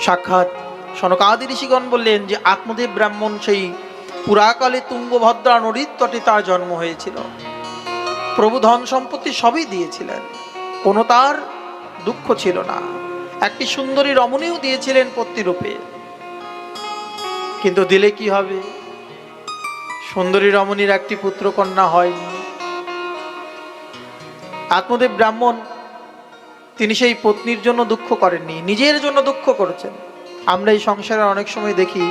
সাক্ষাৎ। সনকাদি ঋষিগণ বললেন যে, আত্মদেব ব্রাহ্মণ সেই পুরাকালে তুঙ্গভদ্রা নদীর তটে তার জন্ম হয়েছিল। প্রভু ধন সম্পত্তি সবই দিয়েছিলেন, কোনো তার দুঃখ ছিল না। একটি সুন্দরী রমণীও দিয়েছিলেন পত্নীরূপে। কিন্তু দিলে কি হবে? সুন্দরী রমণীর একটি পুত্র কন্যা হয়নি। আত্মদেব ব্রাহ্মণ তিনি সেই পত্নীর জন্য দুঃখ করেননি, নিজের জন্য দুঃখ করেছেন। আমরা এই সংসারে অনেক সময় দেখি,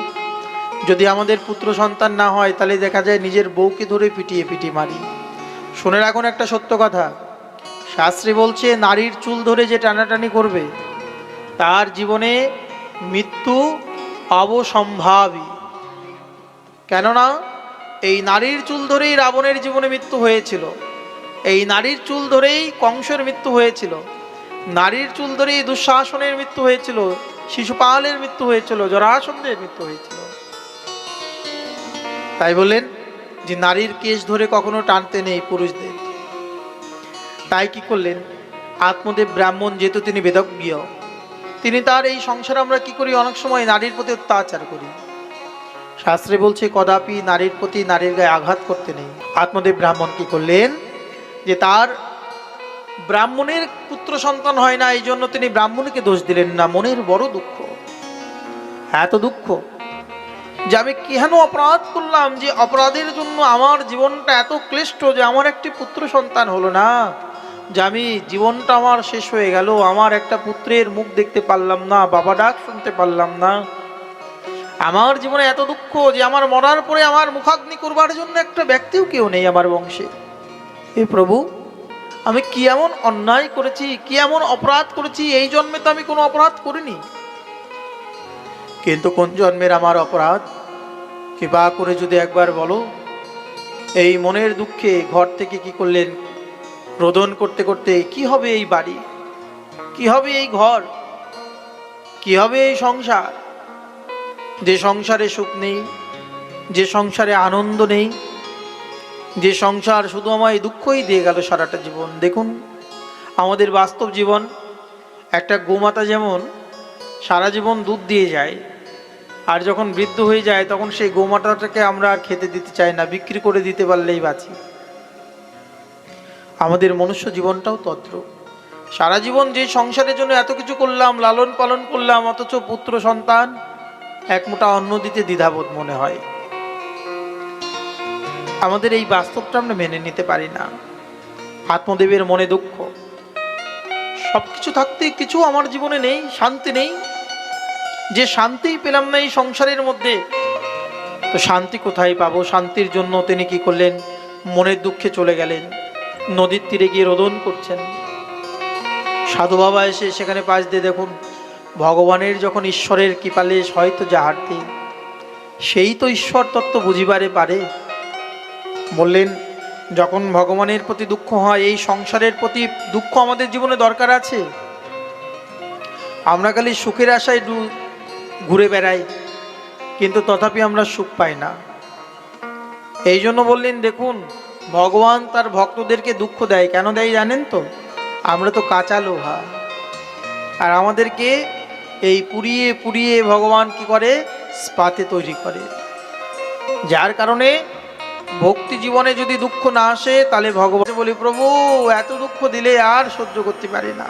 যদি আমাদের পুত্র সন্তান না হয়, তাহলে দেখা যায় নিজের বউকে ধরে পিটিয়ে পিটিয়ে মারি। শুনে রাখুন একটা সত্য কথা, শাস্ত্রী বলছে, নারীর চুল ধরে যে টানাটানি করবে, তার জীবনে মৃত্যু অবসম্ভাবী। কেননা, এই নারীর চুল ধরেই রাবণের জীবনে মৃত্যু হয়েছিল, এই নারীর চুল ধরেই কংসের মৃত্যু হয়েছিল। নারীর চুল ধরেই দুঃশাসনের মৃত্যু হয়েছিল, শিশুপালের মৃত্যু হয়েছিল, জরাসন্ধের মৃত্যু হয়েছিল। তাই বললেন যে নারীর কেশ ধরে কখনো টানতে নেই পুরুষদের। তাই কি করলেন? আত্মদেব ব্রাহ্মণ যেহেতু তিনি বেদজ্ঞ, তিনি তার এই সংসারে আমরা কি করি? অনেক সময় নারীর প্রতি অত্যাচার করি। শাস্ত্রে বলছে, কদাপি নারীর প্রতি নারীর গায়ে আঘাত করতে নেই। আত্মদেব ব্রাহ্মণ কি করলেন? যে তার ব্রাহ্মণের পুত্র সন্তান হয় না, এই জন্য তিনি ব্রাহ্মণকে দোষ দিলেন না। মনের বড় দুঃখ। এত দুঃখ যে আমি কেন অপরাধ করলাম যে অপরাধের জন্য আমার জীবনটা এত ক্লিষ্ট যে আমার একটি পুত্র সন্তান হলো না? যে আমি জীবনটা আমার শেষ হয়ে গেল, আমার একটা পুত্রের মুখ দেখতে পারলাম না, বাবা ডাক শুনতে পারলাম না। আমার জীবনে এত দুঃখ যে আমার মরার পরে আমার মুখাগ্নি করবার জন্য একটা ব্যক্তিও কেউ নেই আমার বংশে। হে প্রভু আমি কি এমন অন্যায় করেছি, কি এমন অপরাধ করেছি, এই জন্মে তো আমি কোনো অপরাধ করিনি। কিন্তু কোন জন্মের আমার অপরাধ? কৃপা করে যদি একবার বলো, এই মনের দুঃখে ঘর থেকে কি করলেন? রোদন করতে করতে কি হবে এই বাড়ি? কি হবে এই ঘর? কি হবে এই সংসার? যে সংসারে সুখ নেই, যে সংসারে আনন্দ নেই যে সংসার শুধু আমায় দুঃখই দিয়ে গেল সারাটা জীবন। দেখুন, আমাদের বাস্তব জীবন, একটা গোমাতা যেমন, সারা জীবন দুধ দিয়ে যায়। আর যখন বৃদ্ধ হয়ে যায়, তখন সেই গোমাতাটাকে আমরা আর খেতে দিতে চাই না, বিক্রি করে দিতে পারলেই বাঁচি। আমাদের মনুষ্য জীবনটাও তত্র। সারা জীবন যে সংসারের জন্য এত কিছু করলাম লালন পালন করলাম, অথচ পুত্র সন্তান এক মোটা অন্ন দিতে দ্বিধাবোধ মনে হয়। আমাদের এই বাস্তবটা আমরা মেনে নিতে পারি না। আত্মদেবের মনে দুঃখ। সব কিছু থাকতে কিছু আমার জীবনে নেই, শান্তি নেই। যে শান্তি পেলাম না এই সংসারের মধ্যে, তো শান্তি কোথায় পাবো? শান্তির জন্য তিনি কি করলেন? মনের দুঃখে চলে গেলেন। নদীর তীরে গিয়ে রোদন করছেন। সাধু বাবা এসে সেখানে পাশ দিয়ে দেখুন, ভগবানের যখন ঈশ্বরের কৃপালে হয়তো যাহার্থে সেই তো ঈশ্বর তত্ত্ব বুঝিবারে পারে। বললেন, যখন ভগবানের প্রতি দুঃখ হয়, এই সংসারের প্রতি দুঃখ আমাদের জীবনে দরকার আছে। আমরা খালি সুখের আশায় ঘুরে বেড়াই, কিন্তু তথাপি আমরা সুখ পাই না। এই জন্য বললেন, দেখুন, ভগবান তার ভক্তদেরকে দুঃখ দেয়। কেন দেয় জানেন তো? আমরা তো কাঁচা লোহা। আর আমাদেরকে এই পুড়িয়ে পুড়িয়ে ভগবান কি করে? স্পাতে তৈরি করে। যার কারণে ভক্তি জীবনে যদি দুঃখ না আসে, তাহলে ভগবান বলি প্রভু, এত দুঃখ দিলে আর সহ্য করতে পারি না।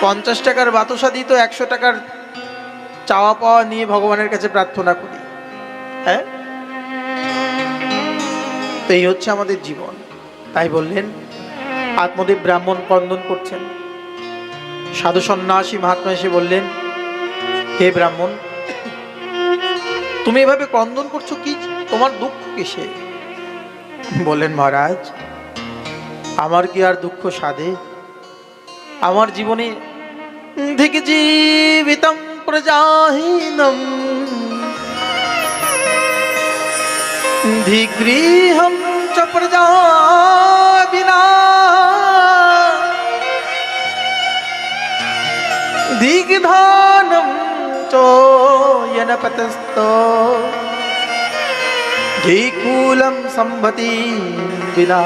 পঞ্চাশ টাকার বাতসা দিত একশো টাকার চাওয়া পাওয়া নিয়ে ভগবানের কাছে প্রার্থনা করি। হ্যাঁ? তো এই হচ্ছে আমাদের জীবন। তাই বললেন, আত্মদেব ব্রাহ্মণ কন্দন করছেন। সাধু সন্ন্যাসী মহাত্মা এসে বললেন, হে ব্রাহ্মণ, তুমি এভাবে ক্রন্দন করছ কি? তোমার দুঃখ কিসে? বললেন মহারাজ, আমার কি আর দুঃখ সাধে? আমার জীবনে থেকে জীবিতম প্রজাহীনম। ধিগৃহম চ প্রজা বিনা দিগ্ধানম চোয়নপতস্ত ধিকুলম সম্ভতি বিনা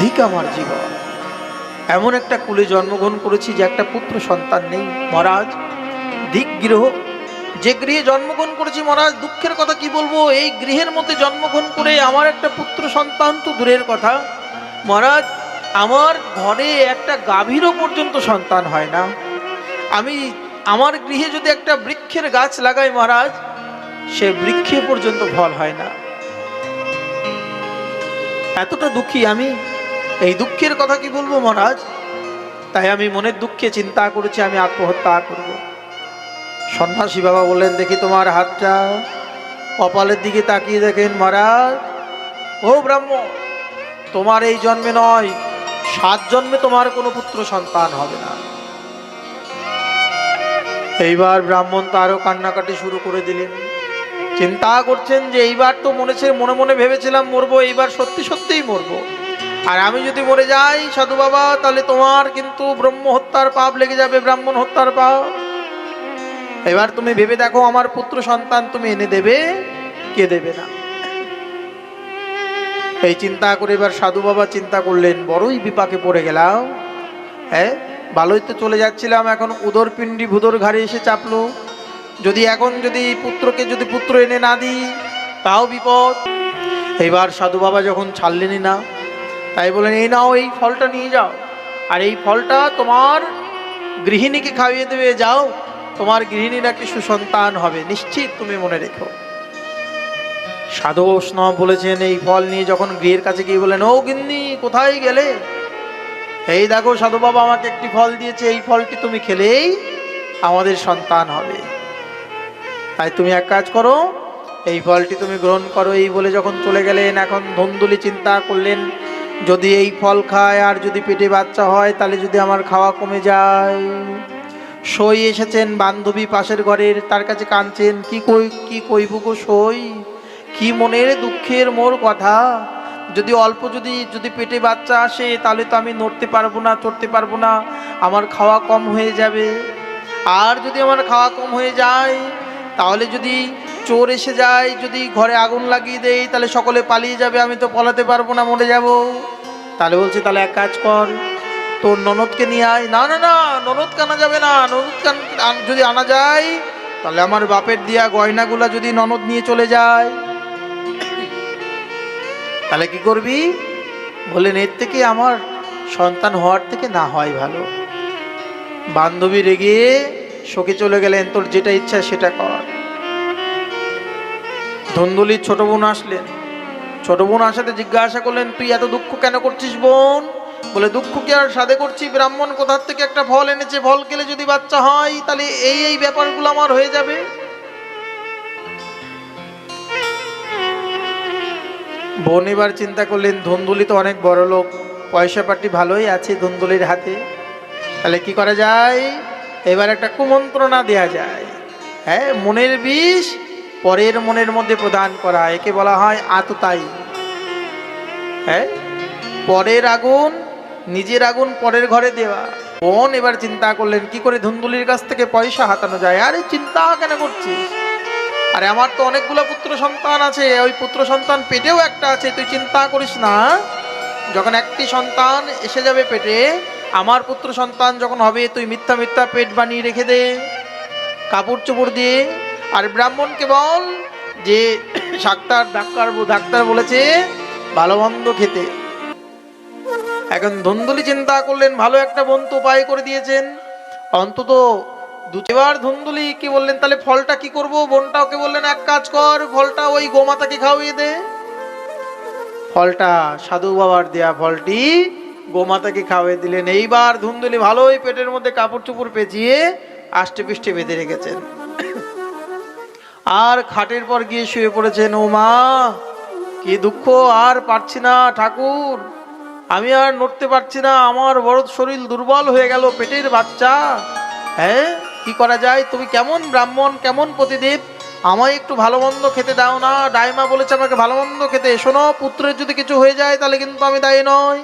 ধিক আমার জীবন এমন একটা কুলে জন্মগ্রহণ করেছি যে একটা পুত্র সন্তান নেই, মহারাজ। দিক গৃহ। যে গৃহে জন্মগ্রহণ করেছি মহারাজ, দুঃখের কথা কি বলব? এই গৃহের মধ্যে জন্মগ্রহণ করে আমার একটা পুত্র সন্তান তো দূরের কথা। মহারাজ, আমার ঘরে একটা গাভীরও পর্যন্ত সন্তান হয় না। আমি আমার গৃহে যদি একটা বৃক্ষের গাছ লাগাই মহারাজ, সে বৃক্ষে পর্যন্ত ফল হয় না। এতটা দুঃখী আমি? এই দুঃখের কথা কি বলব মহারাজ? তাই আমি মনের দুঃখে চিন্তা করেছি, আমি আত্মহত্যা করব। সন্ন্যাসী বাবা বললেন, দেখি তোমার হাতটা কপালের দিকে তাকিয়ে দেখেন মহারাজ। ও ব্রাহ্ম, তোমার এই জন্মে নয়, সাত জন্মে তোমার কোনো পুত্র সন্তান হবে না। এইবার ব্রাহ্মণ তো আরও কান্নাকাটি শুরু করে দিলেন। চিন্তা করছেন যে এইবার তো মনে মনে মনে ভেবেছিলাম মরবো, এইবার সত্যি সত্যিই মরবো। আর আমি যদি মরে যাই, সাধু বাবা, তাহলে তোমার কিন্তু ব্রহ্ম হত্যার পাপ লেগে যাবে, ব্রাহ্মণ হত্যার পাপ। এবার তুমি ভেবে দেখো, আমার পুত্র সন্তান তুমি এনে দেবে, কে দেবে না? এই চিন্তা করে এবার সাধু বাবা চিন্তা করলেন, বড়ই বিপাকে পড়ে গেলাম। হ্যাঁ? ভালোই তো চলে যাচ্ছিলাম, এখন উদর পিণ্ডি ভুদর ঘাড়ে এসে চাপলো। যদি এখন যদি পুত্রকে যদি পুত্র এনে না দিই, তাও বিপদ। এবার সাধু বাবা যখন ছাড়লেনই না, তাই বলেন এই নাও, এই ফলটা নিয়ে যাও। আর এই ফলটা তোমার গৃহিণীকে খাইয়ে দেবে, যাও। তোমার গৃহিণীর একটি সুসন্তান হবে, নিশ্চিত তুমি মনে রেখো। সাধু বৈষ্ণব বলেছেন, এই ফল নিয়ে যখন গৃহের কাছে গিয়ে বলেন ও গিন্নি, কোথায় গেলে? এই দেখো সাধু বাবা আমাকে একটি ফল দিয়েছে, এই ফলটি তুমি খেলেই আমাদের সন্তান হবে। তাই তুমি এক কাজ করো, এই ফলটি তুমি গ্রহণ করো। এই বলে যখন চলে গেলেন, এখন ধন্দুলি চিন্তা করলেন, যদি এই ফল খায় আর যদি পেটে বাচ্চা হয়, তাহলে যদি আমার খাওয়া কমে যায়। সই এসেছেন বান্ধবী পাশের ঘরের, তার কাছে কাঁদছেন, কি কই, কি কইব সই? কি মনের দুঃখের মোর কথা? যদি অল্প যদি যদি পেটে বাচ্চা আসে, তাহলে তো আমি নড়তে পারব না, চড়তে পারব না। আমার খাওয়া কম হয়ে যাবে। আর যদি আমার খাওয়া কম হয়ে যায়, তাহলে যদি চোর এসে যায়, যদি ঘরে আগুন লাগিয়ে দেয়, তাহলে সকলে পালিয়ে যাবে, আমি তো পলাতে পারব না, মরে যাব। তাহলে বলছে, তাহলে এক কাজ কর, তোর ননদকে নিয়ে আয়। না না না, ননদ আনা যাবে না, ননদ কান যদি আনা যায়, তাহলে আমার বাপের দিয়া গয়নাগুলা যদি ননদ নিয়ে চলে যায়। তাহলে কি করবি? বললেন এর থেকে আমার সন্তান হওয়ার থেকে না হয় ভালো। বান্ধবী রেগে শোকে চলে গেলেন, তোর যেটা ইচ্ছা সেটা কর। ধন্দুলির ছোট বোন আসলেন। ছোট বোন আসাতে জিজ্ঞাসা করলেন, তুই এত দুঃখ কেন করছিস বোন? বলে, দুঃখ কি আর সাধে করছি? ব্রাহ্মণ কোথার থেকে একটা ফল এনেছে? ফল খেলে যদি বাচ্চা হয়, তাহলে এই এই ব্যাপারগুলো আমার হয়ে যাবে। বোন এবার চিন্তা করলেন, ধুন্দুলি তো অনেক বড় লোক, পয়সা পাটি ভালোই আছে ধুন্দুলির হাতে। তাহলে কি করা যায়? এবার একটা কুমন্ত্রণা দেয়া যায়। হ্যাঁ মনের বিষ পরের মনের মধ্যে প্রদান করা, একে বলা হয় আততাই হ্যাঁ পরের আগুন, নিজের আগুন পরের ঘরে দেওয়া। বোন এবার চিন্তা করলেন, কি করে ধুন্দুলির কাছ থেকে পয়সা হাতানো যায়? আরে চিন্তা কেন করছিস? আরে আমার তো অনেকগুলো পুত্র সন্তান আছে, ওই পুত্র সন্তান পেটেও একটা আছে, তুই চিন্তা করিস না। যখন একটি সন্তান এসে যাবে পেটে, আমার পুত্র সন্তান যখন হবে, তুই মিথ্যা মিথ্যা পেট বানিয়ে রেখে দে, কাপড় চোপড় দিয়ে। আর ব্রাহ্মণকে বল যে ডাক্তার ডাক্তার ডাক্তার বলেছে, ভালো মন্দ খেতে। এখন ধুন্দুলি চিন্তা করলেন, ভালো একটা বন্ধু উপায় করে দিয়েছেন। অন্তত দুবার ধুন্দুলি কি বললেন? তাহলে ফলটা কি করব? বোনটা ওকে বললেন? এক কাজ কর, ফলটা ওই গোমাতাকে খাওয়িয়ে দে। ফলটা সাধু বাবার দেয়া ফলটি গোমাতাকে খাওয়িয়ে দিলেন। এইবার ধুন্দুলি ভালোই পেটের মধ্যে কাপড় চুপড় পেঁচিয়ে আষ্টে পৃষ্ঠে বেঁধে রেখেছেন। আর খাটের পর গিয়ে শুয়ে পড়েছেন, ও মা, কি দুঃখ, আর পারছি না, ঠাকুর। আমি আর নড়তে পারছি না, আমার বড় শরীর দুর্বল হয়ে গেল, পেটের বাচ্চা। হ্যাঁ? কি করা যায়? তুমি কেমন ব্রাহ্মণ, কেমন প্রতিদেব আমায় একটু ভালো মন্দ খেতে দাও না। ডাইমা বলেছে আমাকে ভালো মন্দ খেতে। শোনো, পুত্রের যদি কিছু হয়ে যায়, তাহলে কিন্তু আমি দায়ী নয়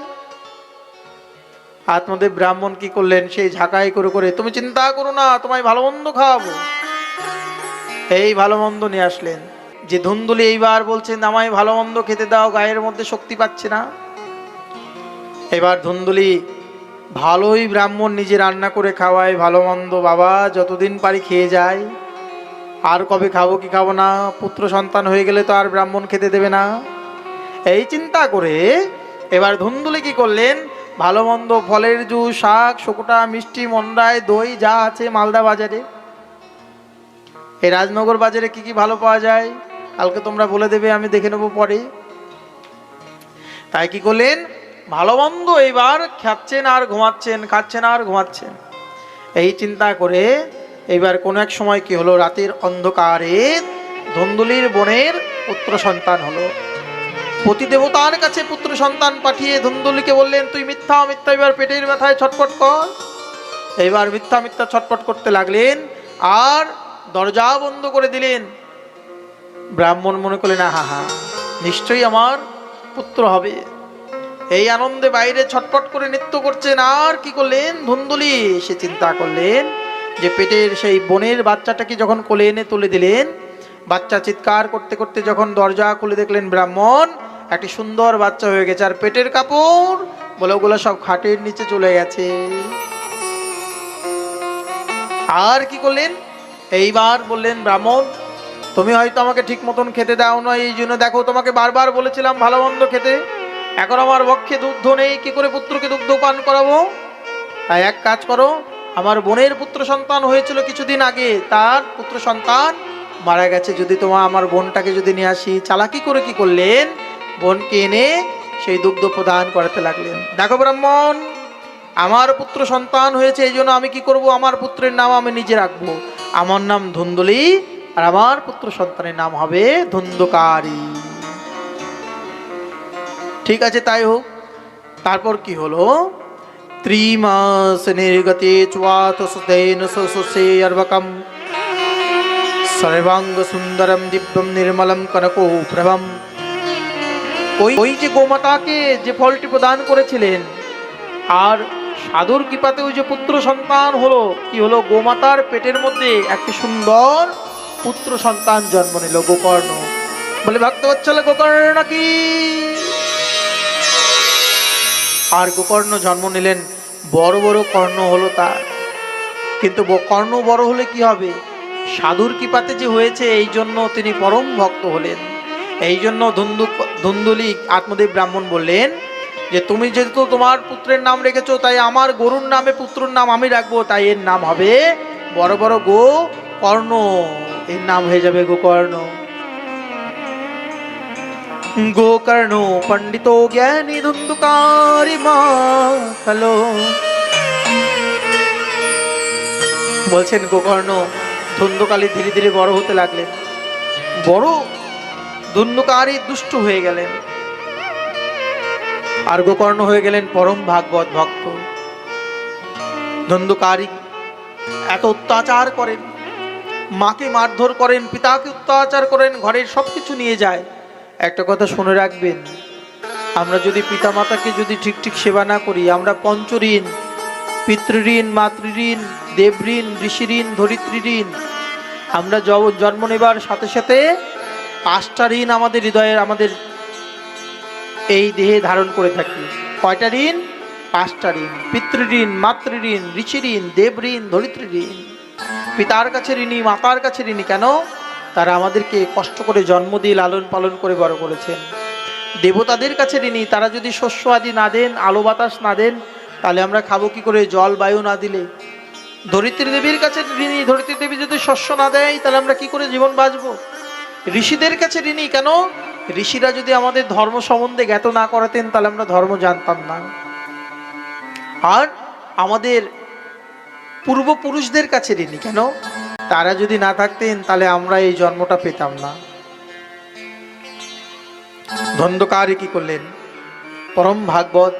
আত্মদেব ব্রাহ্মণ কি করলেন? সেই ঝাঁকাই করে করে, তুমি চিন্তা করো না, তোমায় ভালো মন্দ খাওয়াবো। এই ভালো মন্দ নিয়ে আসলেন। যে ধুন্দুলি এইবার বলছেন, আমায় ভালো মন্দ খেতে দাও, গায়ের মধ্যে শক্তি পাচ্ছে না। এবার ধুন্দুলি ভালোই ব্রাহ্মণ নিজে রান্না করে খাওয়ায় ভালো মন্দ বাবা যতদিন পারি খেয়ে যায়। আর কবে খাব কি খাব না, পুত্র সন্তান হয়ে গেলে তো আর ব্রাহ্মণ খেতে দেবে না। এই চিন্তা করে এবার ধুন্দুলি কি করলেন? ভালো মন্দ ফলের জুস, শাক, শুকুটা, মিষ্টি, মন্ডায় দই যা আছে মালদা বাজারে। এই রাজনগর বাজারে কি কি ভালো পাওয়া যায়? কালকে তোমরা বলে দেবে, আমি দেখে নেব পরে। তাই কি করলেন? ভালো এবার খাচ্ছেন আর ঘুমাচ্ছেন, খাচ্ছেন আর ঘুমাচ্ছেন। এই চিন্তা করে এইবার কোনো এক সময় কি হলো, রাতের অন্ধকারে ধন্দুলির বোনের পুত্র সন্তান হলো। পতি দেবতার কাছে পুত্র সন্তান পাঠিয়ে ধুন্দুলিকে বললেন, তুই মিথ্যা মিথ্যা, এবার পেটের ব্যথায় ছটপট কর। এইবার মিথ্যা মিথ্যা ছটপট করতে লাগলেন আর দরজা বন্ধ করে দিলেন। ব্রাহ্মণ মনে করলেন হা হা নিশ্চয়ই আমার পুত্র হবে। এই আনন্দে বাইরে ছটপট করে নৃত্য করছেন আর কি করলেন ধুন্দুলি? সে চিন্তা করলেন যে পেটের সেই বোনের বাচ্চাটাকে যখন কোলে এনে তুলে দিলেন, বাচ্চা চিৎকার করতে করতে যখন দরজা খুলে দেখলেন ব্রাহ্মণ, একটি সুন্দর বাচ্চা হয়ে গেছে আর পেটের কাপড় বলে ওগুলো সব খাটের নিচে চলে গেছে। আর কি করলেন? এইবার বললেন, ব্রাহ্মণ, তুমি হয়তো আমাকে ঠিক মতন খেতে দাও না এই জন্য দেখো তোমাকে বারবার বলেছিলাম ভালো মন্দ খেতে। এখন আমার বক্ষে দুগ্ধ নেই, কি করে পুত্রকে দুগ্ধ পান করাবো? তাই এক কাজ করো, আমার বোনের পুত্র সন্তান হয়েছিল কিছুদিন আগে, তার পুত্র সন্তান মারা গেছে। যদি তোমার আমার বোনটাকে যদি নিয়ে আসি, চালাকি করে কি করলেন? বোনকে এনে সেই দুগ্ধ প্রদান করাতে লাগলেন। দেখো ব্রাহ্মণ, আমার পুত্র সন্তান হয়েছে, এই জন্য আমি কি করব? আমার পুত্রের নাম আমি নিজে রাখব। আমার নাম ধুন্দুলি, আর আমার পুত্র সন্তানের নাম হবে ধুন্দকারী। ঠিক আছে, তাই হোক। তারপর কি হলো? ত্রিমাস নির্গতে চ্বাত সুদেন সুসে অর্বকম। সর্বাঙ্গ সুন্দরম দিব্যম নির্মলম কনকো প্রভম ওই ওই যে গোমাতাকে যে ফলটি প্রদান করেছিলেন, আর সাধুর কৃপাতে ওই যে পুত্র সন্তান হলো, কি হলো? গোমাতার পেটের মধ্যে একটি সুন্দর পুত্র সন্তান জন্ম নিল, গোকর্ণ। বলে, ভক্ত বচ্চল গোকর্ণ কি? আর গোকর্ণ জন্ম নিলেন, বড় বড় কর্ণ হলো তার। কিন্তু কর্ণ বড় হলে কি হবে? সাধুর কৃপাতে যে হয়েছে, এই জন্য তিনি পরম ভক্ত হলেন। এই জন্য ধুন্দু ধুন্দুলি আত্মদেব ব্রাহ্মণ বললেন যে, তুমি যেহেতু তোমার পুত্রের নাম রেখেছো, তাই আমার গরুর নামে পুত্রর নাম আমি রাখব, তাই এর নাম হবে বড় বড় গো কর্ণ এর নাম হয়ে যাবে গোকর্ণ। পণ্ডিত জ্ঞানী ধুন্দুকারি মা হ্যালো বলছেন গোকর্ণ ধুন্দুকালী ধীরে ধীরে বড় হতে লাগলেন বড় ধুন্দুকারী দুষ্ট হয়ে গেলেন আর গোকর্ণ হয়ে গেলেন পরম ভাগবত ভক্ত ধন্দুকারী এত অত্যাচার করেন মাকে মারধর করেন পিতাকে অত্যাচার করেন ঘরের সব কিছু নিয়ে যায় একটা কথা শুনে রাখবেন, আমরা যদি পিতামাতাকে যদি ঠিক ঠিক সেবা না করি, আমরা পঞ্চঋণ, পিতৃঋণ, মাতৃঋণ, দেবঋণ, ঋষিঋণ ধরিত্রী ঋণ আমরা জন্ম নেবার সাথে সাথে পাঁচটা ঋণ আমাদের হৃদয়ের, আমাদের এই দেহে ধারণ করে থাকি। কয়টা ঋণ? পাঁচটা ঋণ। পিতৃঋণ, মাতৃঋণ ঋষি ঋণ দেব ঋণ ধরিত্রী ঋণ পিতার কাছে ঋণী, মাতার কাছে ঋণী কেন? তারা আমাদেরকে কষ্ট করে জন্ম দিয়ে লালন পালন করে বড় করেছেন। দেবতাদের কাছে ঋণী, তারা যদি শস্য আদি না দেন, আলো বাতাস না দেন, তাহলে আমরা খাব কি করে? জল, বায়ু না দিলে। ধরিত্রী দেবীর কাছে ঋণী, ধরিত্রী দেবী যদি শস্য না দেয়, তাহলে আমরা কি করে জীবন বাঁচবো? ঋষিদের কাছে ঋণী কেন? ঋষিরা যদি আমাদের ধর্ম সম্বন্ধে জ্ঞাত না করাতেন, তাহলে আমরা ধর্ম জানতাম না। আর আমাদের পূর্বপুরুষদের কাছে ঋণী কেন? তারা যদি না থাকতেন, তাহলে আমরা এই জন্মটা পেতাম না। ধন্দকারী কি করলেন? পরম ভাগবত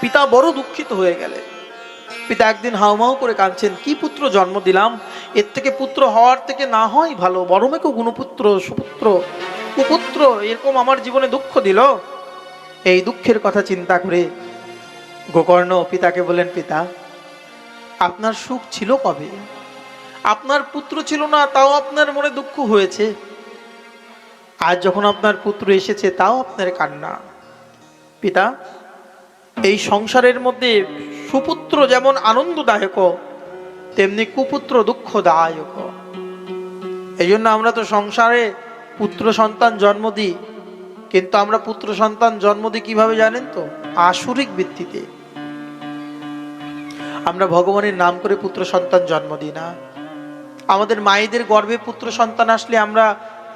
পিতা বড় দুঃখিত হয়ে গেলেন। পিতা একদিন হাউমাউ করে কাঁদছেন, কি পুত্র জন্ম দিলাম? এর থেকে পুত্র হওয়ার থেকে না হয় ভালো। বড় মেয়েকেও গুণপুত্র, সুপুত্র, কুপুত্র, এরকম আমার জীবনে দুঃখ দিল। এই দুঃখের কথা চিন্তা করে গোকর্ণ পিতাকে বলেন পিতা, আপনার সুখ ছিল কবে? আপনার পুত্র ছিল না, তাও আপনার মনে দুঃখ হয়েছে। আজ যখন আপনার পুত্র এসেছে, তাও আপনার কান্না। পিতা, এই সংসারের মধ্যে সুপুত্র যেমন আনন্দদায়ক, তেমনি কুপুত্র দুঃখদায়ক। এই জন্য আমরা তো সংসারে পুত্র সন্তান জন্ম দিই, কিন্তু আমরা পুত্র সন্তান জন্ম দিই কীভাবে জানেন তো? আসুরিক ভিত্তিতে। আমরা ভগবানের নাম করে পুত্র সন্তান জন্ম দিই না। আমাদের মায়েদের গর্ভে পুত্র সন্তান আসলে আমরা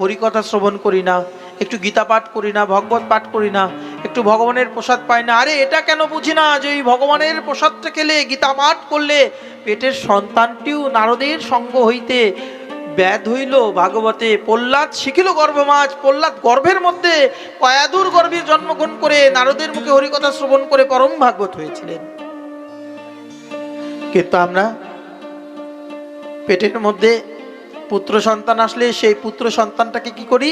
হরিকথা শ্রবণ করি না, একটু গীতা পাঠ করি না, ভগবত পাঠ করি না, একটু ভগবানের প্রসাদ পাই না। আরে, এটা কেন বুঝি না যে ওই ভগবানের প্রসাদটা খেলে, গীতা পাঠ করলে পেটের সন্তানটিও নারদের সঙ্গ হইতে ব্যাধ হইল? ভাগবতে প্রহ্লাদ শিখিল গর্ভমাজ প্রহ্লাদ গর্ভের মধ্যে কয়াদুর গর্ভে জন্মগ্রহণ করে নারদের মুখে হরিকথা শ্রবণ করে পরম ভাগবত হয়েছিলেন। কিন্তু আমরা পেটের মধ্যে পুত্র সন্তান আসলে সেই পুত্র সন্তানটাকে কি করি?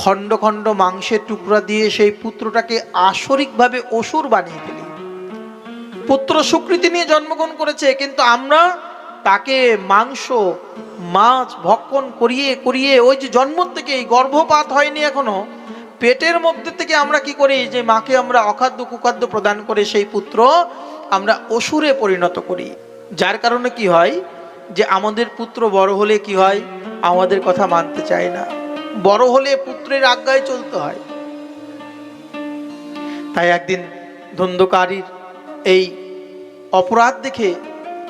খণ্ড খণ্ড মাংসের টুকরা দিয়ে সেই পুত্রটাকে আসরিকভাবে অসুর বানিয়ে ফেলি। পুত্র সুকৃতি নিয়ে জন্মগ্রহণ করেছে, কিন্তু আমরা তাকে মাংস, মাছ ভক্ষণ করিয়ে করিয়ে ওই যে জন্ম থেকে গর্ভপাত হয়নি এখনও, পেটের মধ্যে থেকে আমরা কি করি? যে মাকে আমরা অখাদ্য, কুখাদ্য প্রদান করে সেই পুত্র আমরা অসুরে পরিণত করি। যার কারণে কি হয় যে আমাদের পুত্র বড় হলে কি হয়? আমাদের কথা মানতে চায় না। বড় হলে পুত্রের আজ্ঞায় চলতে হয়। তাই একদিন ধন্দকারীর এই অপরাধ দেখে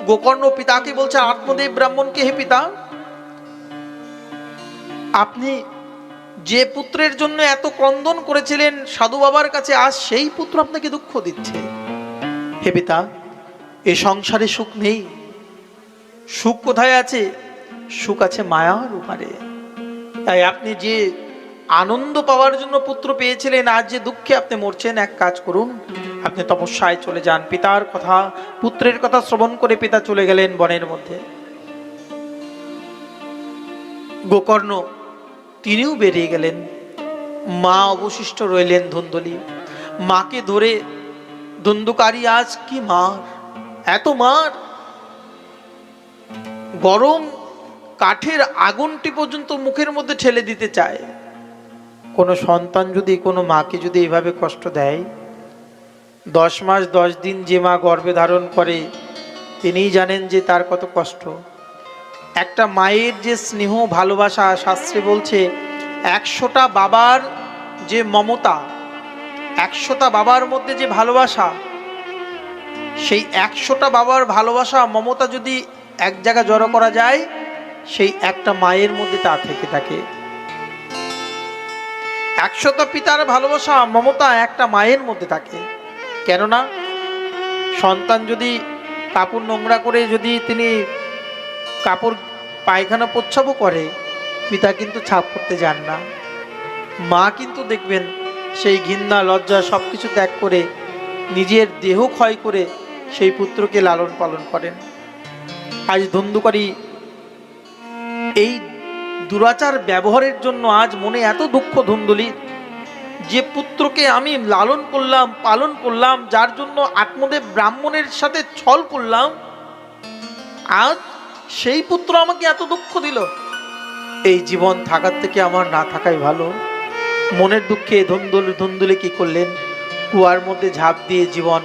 গোকর্ণ পিতাকে বলছে, আত্মদেব ব্রাহ্মণকে হে পিতা? আপনি যে পুত্রের জন্য এত ক্রন্দন করেছিলেন, সাধু বাবার কাছে আজ সেই পুত্র আপনাকে দুঃখ দিচ্ছে। হে পিতা এ সংসারে সুখ নেই। সুখ কোথায় আছে? সুখ আছে মায়ার উপারে। তাই আপনি যে আনন্দ পাওয়ার জন্য পুত্র পেয়েছিলেন, আজ যে দুঃখে আপনি মরছেন, এক কাজ করুন। আপনি তপস্যায় চলে যান। পিতার কথা, পুত্রের কথা শ্রবণ করে পিতা চলে গেলেন বনের মধ্যে। গোকর্ণ, তিনিও বেরিয়ে গেলেন। মা অবশিষ্ট রইলেন ধুন্দলি। মাকে ধরে, ধুন্দুকারী আজ কি মার? এত মার। গরম কাঠের আগুনটি পর্যন্ত মুখের মধ্যে ঠেলে দিতে চায়। কোনো সন্তান যদি, কোনো মাকে যদি এভাবে কষ্ট দেয়, দশ মাস, দশ দিন যে মা গর্ভে ধারণ করে, তিনিই জানেন যে তার কত কষ্ট। একটা মায়ের যে স্নেহ, ভালোবাসা, শাস্ত্রে বলছে, একশোটা বাবার যে মমতা, একশোটা বাবার মধ্যে যে ভালোবাসা সেই একশোটা বাবার ভালোবাসা, মমতা যদি এক জায়গা জড়ো করা যায়, সেই একটা মায়ের মধ্যে তা থেকে থাকে। একশত পিতার ভালোবাসা, মমতা একটা মায়ের মধ্যে থাকে। কেননা, সন্তান যদি কাপড় নোংরা করে যদি তিনি কাপড় পায়খানা প্রচ্ছাবও করে, পিতা কিন্তু ছাপ করতে যান না। মা কিন্তু দেখবেন সেই ঘিন্না লজ্জা সব কিছু ত্যাগ করে নিজের দেহ ক্ষয় করে সেই পুত্রকে লালন পালন করেন। আজ ধন্দুকারী এই দুরাচার ব্যবহারের জন্য আজ মনে এত দুঃখ ধুন্দুলির যে পুত্রকে আমি লালন করলাম, পালন করলাম, যার জন্য আত্মদেব ব্রাহ্মণের সাথে ছল করলাম, আজ সেই পুত্র আমাকে এত দুঃখ দিল। এই জীবন থাকার থেকে আমার না থাকাই ভালো। মনের দুঃখে ধুন্দুল, ধুন্দুলে কি করলেন? কুয়ার মধ্যে ঝাঁপ দিয়ে জীবন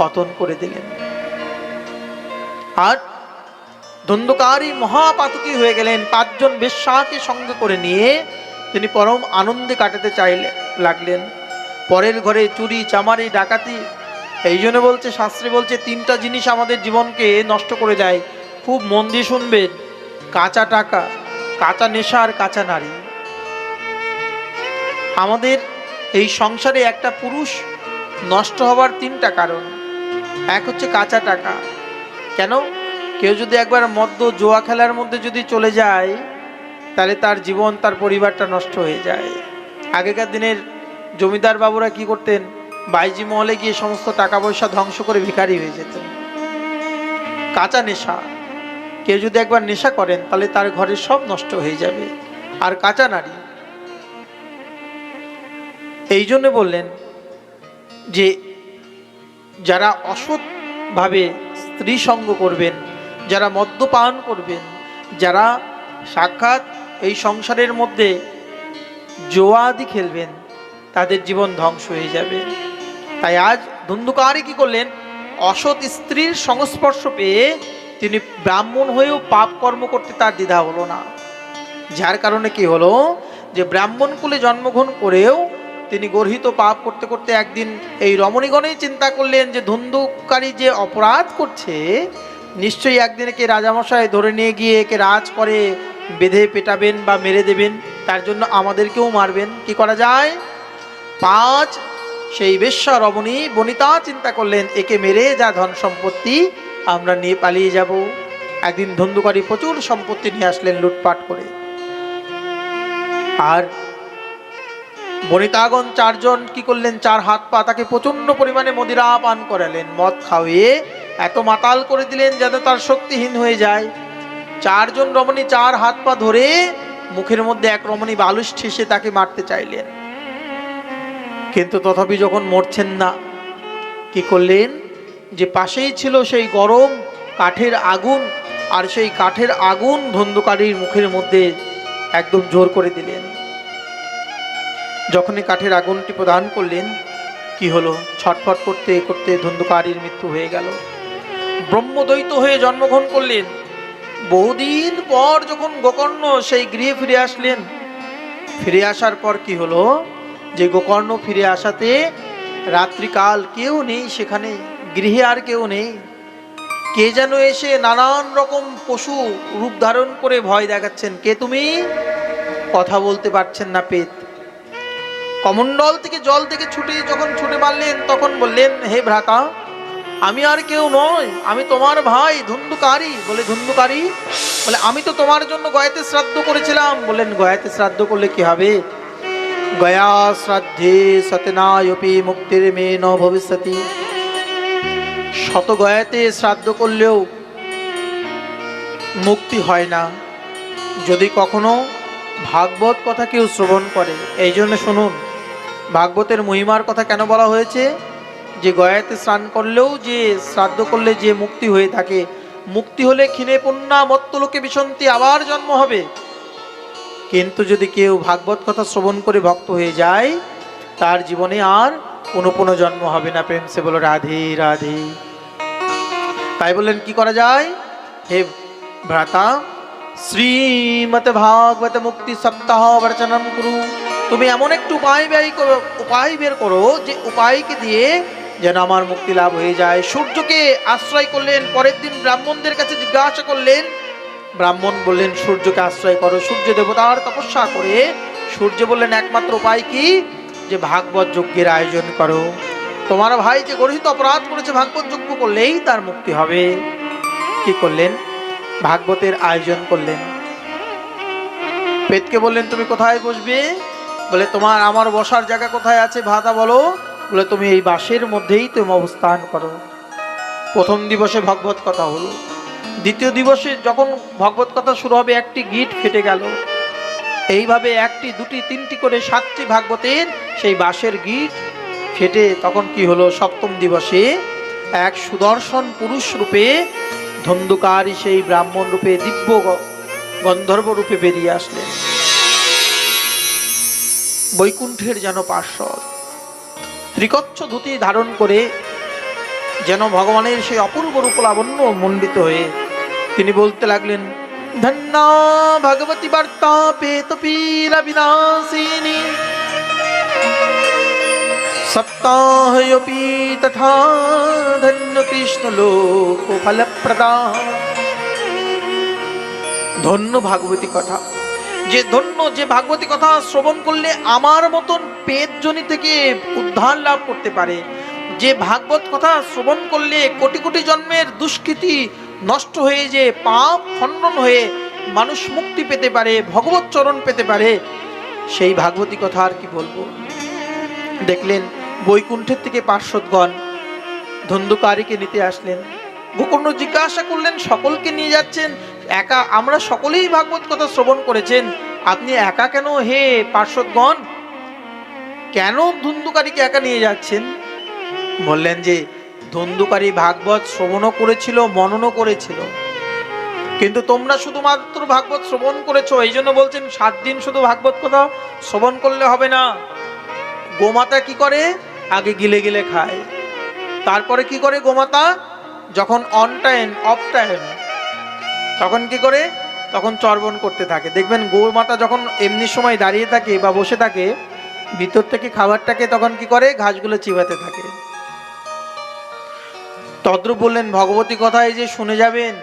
পতন করে দিলেন। আর ধন্দকারী মহাপাতকী হয়ে গেলেন, পাঁচজন বেশ্যাকে সঙ্গে করে নিয়ে তিনি পরম আনন্দে কাটাতে চাইলে, লাগলেন। পরের ঘরে চুরি, চামারি, ডাকাতি, এই জন্য বলছে, শাস্ত্রে বলছে, তিনটা জিনিস আমাদের জীবনকে নষ্ট করে যায় খুব মন দিয়ে শুনবেন, কাঁচা টাকা, কাঁচা নেশা আর কাঁচা নারী। আমাদের এই সংসারে একটা পুরুষ নষ্ট হওয়ার তিনটা কারণ। এক হচ্ছে কাঁচা টাকা। কেন? কেউ যদি একবার মদ্য জোয়া খেলার মধ্যে যদি চলে যায়, তাহলে তার জীবন, তার পরিবারটা নষ্ট হয়ে যায়। আগেকার দিনের জমিদার বাবুরা কি করতেন? বাইজি মহলে গিয়ে সমস্ত টাকা পয়সা ধ্বংস করে ভিখারি হয়ে যেতেন। কাঁচা নেশা। কেউ যদি একবার নেশা করেন, তাহলে তার ঘরের সব নষ্ট হয়ে যাবে। আর কাঁচা নারী। এই জন্য বললেন যে যারা অসৎভাবে স্ত্রী সঙ্গ করবেন, যারা মদ্যপান করবেন, যারা সাক্ষাৎ এই সংসারের মধ্যে জোয়াদি খেলবেন, তাদের জীবন ধ্বংস হয়ে যাবে। তাই আজ ধুন্ধুকারী কি করলেন? অসৎ স্ত্রীর সংস্পর্শ পেয়ে তিনি ব্রাহ্মণ হয়েও পাপ কর্ম করতে তার দ্বিধা হলো না। যার কারণে কি হলো? যে ব্রাহ্মণ কুলে জন্মগ্রহণ করেও তিনি গর্হিত পাপ করতে করতে একদিন এই রমণীগণেই চিন্তা করলেন যে ধুন্ধুকারী যে অপরাধ করছে, নিশ্চয়ই একদিন একে রাজামশাই ধরে নিয়ে গিয়ে একে রাজ করে বেঁধে পেটাবেন বা মেরে দেবেন, তার জন্য আমাদেরকেও মারবেন। কি করা যায়? পাঁচ, সেই বেশ্যা রমণী বনিতা চিন্তা করলেন, একে মেরে যা ধন সম্পত্তি আমরা নিয়ে পালিয়ে যাব। একদিন ধন্দুকারী প্রচুর সম্পত্তি নিয়ে আসলেন লুটপাট করে। আর বনিতাগণ চারজন কি করলেন? চার হাত পা তাকে প্রচণ্ড পরিমাণে মদিরা পান করালেন। মদ খাওয়িয়ে এত মাতাল করে দিলেন যাতে তার শক্তিহীন হয়ে যায়। চারজন রমণী চার হাত পা ধরে মুখের মধ্যে এক রমণী বালুস ঠেসে তাকে মারতে চাইলেন। কিন্তু তথাপি যখন মরছেন না, কি করলেন? যে পাশেই ছিল সেই গরম কাঠের আগুন আর সেই কাঠের আগুন ধন্দুকারীর মুখের মধ্যে একদম জোর করে দিলেন। যখনই কাঠের আগুনটি প্রদান করলেন, কি হলো? ছটফট করতে করতে ধন্দুকারীর মৃত্যু হয়ে গেল। ব্রহ্মদ্বৈত হয়ে জন্মগ্রহণ করলেন। বহুদিন পর যখন গোকর্ণ সেই গৃহে ফিরে আসলেন, ফিরে আসার পর কি হলো? যে গোকর্ণ ফিরে আসাতে রাত্রিকাল কেউ নেই সেখানে, গৃহে আর কেউ নেই। কে যেন এসে নানান রকম পশু রূপ ধারণ করে ভয় দেখাচ্ছেন। কে তুমি? কথা বলতে পারছেন না পেত। কমণ্ডল থেকে জল থেকে ছুটে যখন ছুটে মারলেন, তখন বললেন, হে ভ্রাতা, আমি আর কেউ নয় আমি তোমার ভাই, ধুন্ধুকারী। বলে ধুন্ধুকারী? বলে, আমি তো তোমার জন্য গয়াতে শ্রাদ্ধ করেছিলাম। বললেন, গয়াতে শ্রাদ্ধ করলে কি হবে? গয়া শ্রাদ্ধে সতেনায়পি মুক্তির মে ন ভবিষ্যতি। শত গয়াতে শ্রাদ্ধ করলেও মুক্তি হয় না। যদি কখনো ভাগবত কথা কেউ শ্রবণ করে, এই জন্য শুনুন ভাগবতের মহিমার কথা কেন বলা হয়েছে? যে গয়াতে স্নান করলেও যে শ্রাদ্ধ করলে যে মুক্তি হয়ে থাকে, মুক্তি হলে ক্ষীণে পুণ্যা মত্তলোকে বিসন্তি আবার জন্ম হবে। কিন্তু যদি কেউ ভাগবত কথা শ্রবণ করে ভক্ত হয়ে যায়, তার জীবনে আর কোনো কোনো জন্ম হবে না। প্রেম সে বলো, রাধে রাধে। তাই বললেন, কি করা যায়? হে ভ্রাতা শ্রীমত ভাগবত মুক্তি সপ্তাহ বর্চনম করু। তুমি এমন একটু উপায় ব্যয় করো, উপায় বের করো যে উপায়কে দিয়ে যেন আমার মুক্তি লাভ হয়ে যায়। সূর্যকে আশ্রয় করলেন, পরের দিন ব্রাহ্মণদের কাছে জিজ্ঞাসা করলেন। ব্রাহ্মণ বললেন, সূর্যকে আশ্রয় করো। সূর্য দেবতার তপস্যা করে সূর্য বললেন, একমাত্র উপায় কি? যে ভাগবত যজ্ঞের আয়োজন করো। তোমার ভাই যে গর্হিত অপরাধ করেছে, ভাগবত যজ্ঞ করলেই তার মুক্তি হবে। কি করলেন? ভাগবতের আয়োজন করলেন। পেটকে বললেন, তুমি কোথায় বসবে? বলে, তোমার আমার বসার জায়গা কোথায় আছে ভাতা বলো? বলে, তুমি এই বাসের মধ্যেই তুমি অবস্থান করো। প্রথম দিবসে ভগবত কথা হলো। দ্বিতীয় দিবসে যখন ভগবত কথা শুরু হবে, একটি গিট ফেটে গেল। এইভাবে একটি, দুটি, তিনটি করে সাতটি ভাগবতের সেই বাঁশের গিট ফেটে তখন কি হলো? সপ্তম দিবসে এক সুদর্শন পুরুষ রূপে ধন্দুকারী সেই ব্রাহ্মণ রূপে দিব্য গন্ধর্ব রূপে বেরিয়ে আসলেন। বৈকুণ্ঠের যেন পার্শ্বদ। ত্রিকচ্ছ ধুতি ধারণ করে যেন ভগবানের সেই অপূর্ব রূপ লাবণ্য মণ্ডিত হয়ে তিনি বলতে লাগলেন, ধন্যা ভগবতী বার্তা পেত বিনাশিনী সপ্তাহয়পি তথা ধন্য কৃষ্ণ লোক ফলপ্রদা ধন্য ভাগবতী কথা। যে ধন্য, যে ভাগবতী কথা শ্রবণ করলে আমার মতন পেটজনি থেকে উদ্ধার লাভ করতে পারে। যে ভাগবত কথা শ্রবণ করলে কোটি কোটি জন্মের দুষ্কৃতি নষ্ট হয়ে যে পাপ খণ্ডন হয়ে মানুষ মুক্তি পেতে পারে, ভগবত চরণ পেতে পারে, সেই ভাগবতী কথা আর কি বলব? দেখলেন বৈকুণ্ঠের থেকে পার্শ্বদগণ ধন্দুকারীকে নিতে আসলেন। গোকর্ণ জিজ্ঞাসা করলেন, সকলকে নিয়ে যাচ্ছেন একা আমরা সকলেই ভাগবত কথা শ্রবণ করেছেন, আপনি একা কেন হে পার্শ্বদগণ? কেন ধুন্দুকারীকে একা নিয়ে যাচ্ছেন? বললেন যে, ধুন্দুকারী ভাগবত শ্রবণও করেছিল, মননও করেছিল। কিন্তু তোমরা শুধুমাত্র ভাগবত শ্রবণ করেছ, এই জন্য বলছেন সাত দিন শুধু ভাগবত কথা শ্রবণ করলে হবে না। গোমাতা কি করে? আগে গিলে গিলে খায়। তারপরে কি করে গোমাতা? যখন অন টাইম অফ টাইম তখন কি করে? তখন চর্বণ করতে থাকে। দেখবেন গোমাতা যখন এমনি সময় দাঁড়িয়ে থাকে বা বসে থাকে, ভিতর থেকে খাবারটাকে তখন কি করে? ঘাসগুলো চিবাতে থাকে। তদ্রুপ বললেন, ভগবতী কথায় যে শুনে যাবেন,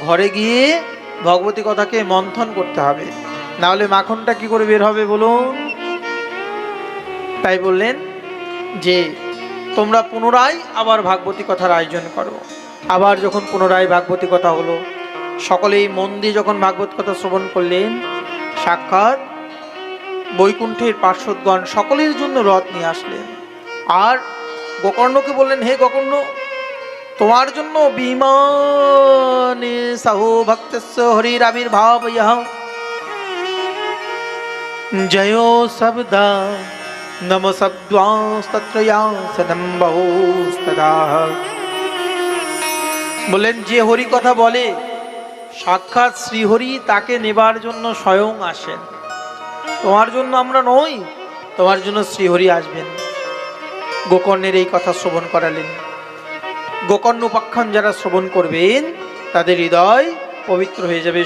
ঘরে গিয়ে ভগবতী কথাকে মন্থন করতে হবে। না হলে মাখনটা কি করে বের হবে বলুন? তাই বললেন যে, তোমরা পুনরায় আবার ভাগবতী কথার আয়োজন করো। আবার যখন পুনরায় ভাগবতী কথা হলো সকলেই মন দিয়ে যখন ভাগবত কথা শ্রবণ করলেন, সাক্ষাৎ বৈকুণ্ঠের পার্শ্বদগণ সকলের জন্য রথ নিয়ে আসলেন। আর গোকর্ণকে বললেন, হে গোকর্ণ, তোমার জন্য বিমানে সাহো ভক্তস্য হরির আবির্ভাব জয় শব্দা, নম শব্দাস্তত্রয়াসনম বললেন, যে হরি কথা বলে সাক্ষাৎ শ্রীহরি তাকে নেবার জন্য স্বয়ং আসেন। তোমার জন্য আমরা নই, তোমার জন্য শ্রীহরি আসবেন। গোকর্ণের এই কথা শ্রবণ করালেন। গোকর্ণ উপাখ্যান যারা শ্রবণ করবেন, তাদের হৃদয় পবিত্র হয়ে যাবে।